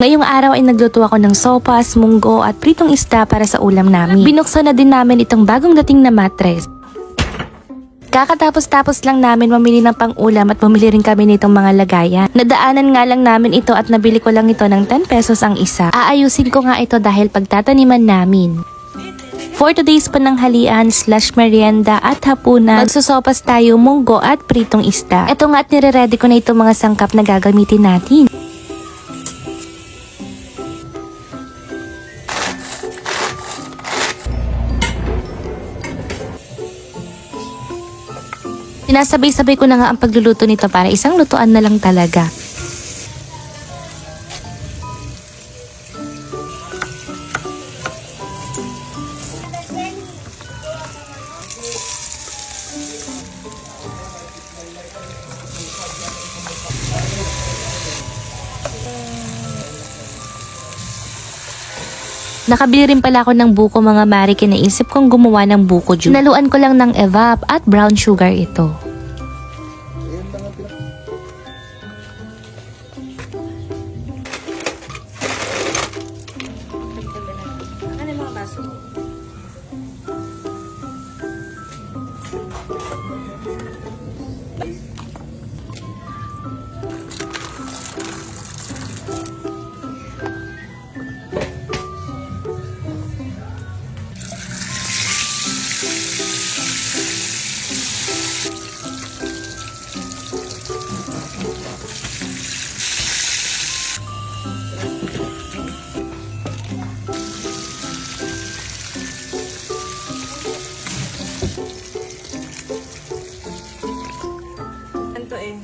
Ngayong araw ay nagluto ako ng sopas, munggo at pritong isda para sa ulam namin. Binuksan na din namin itong bagong dating na matres. Kakatapos-tapos lang namin mamili ng pang-ulam at bumili rin kami nitong mga lagayan. Nadaanan nga lang namin ito at nabili ko lang ito ng 10 pesos ang isa. Aayusin ko nga ito dahil pagtataniman namin. For today's pananghalian slash merienda at hapunan, magsusopas tayo munggo at pritong isda. Ito nga at nire-ready ko na itong mga sangkap na gagamitin natin. Sinasabay-sabay ko na nga ang pagluluto nito para isang lutuan na lang talaga. Nakabili rin pala ako ng buko mga mari kinaisip kong gumawa ng buko juice. Naluan ko lang ng evap at brown sugar ito. Ganito eh.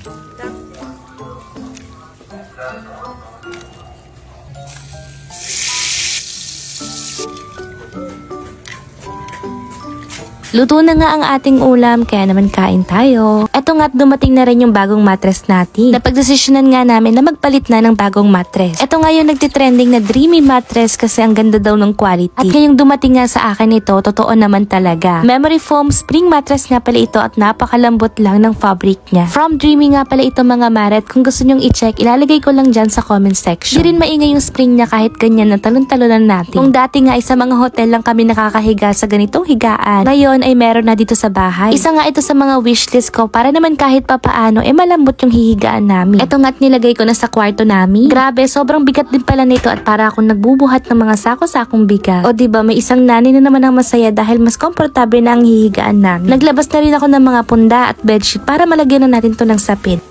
Luto na nga ang ating ulam, kaya naman kain tayo. Eto nga't dumating na rin yung bagong mattress natin. Napagdesisyonan nga namin na magpalit na ng bagong mattress. Eto nga yung nagtitrending na dreamy mattress kasi ang ganda daw ng quality. At ngayong dumating nga sa akin ito, totoo naman talaga. Memory foam spring mattress nga pala ito at napakalambot lang ng fabric niya. From dreamy nga pala ito mga maret. Kung gusto nyong i-check, ilalagay ko lang dyan sa comment section. Di rin maingay yung spring niya kahit ganyan na talon-talonan natin. Kung dati nga ay sa mga hotel lang kami nakakahiga sa ganitong higaan, ngayon ay meron na dito sa bahay. Isa nga ito sa mga wishlist ko para naman kahit papaano eh malambot yung hihigaan namin. Ito nga't nilagay ko na sa kwarto namin. Grabe, sobrang bigat din pala nito at para akong nagbubuhat ng mga sako-sakong bigat. O ba may isang nani na naman ang masaya dahil mas komportable na ang hihigaan namin. Naglabas na rin ako ng mga punda at bedsheet para malagyan na natin to ng sapid.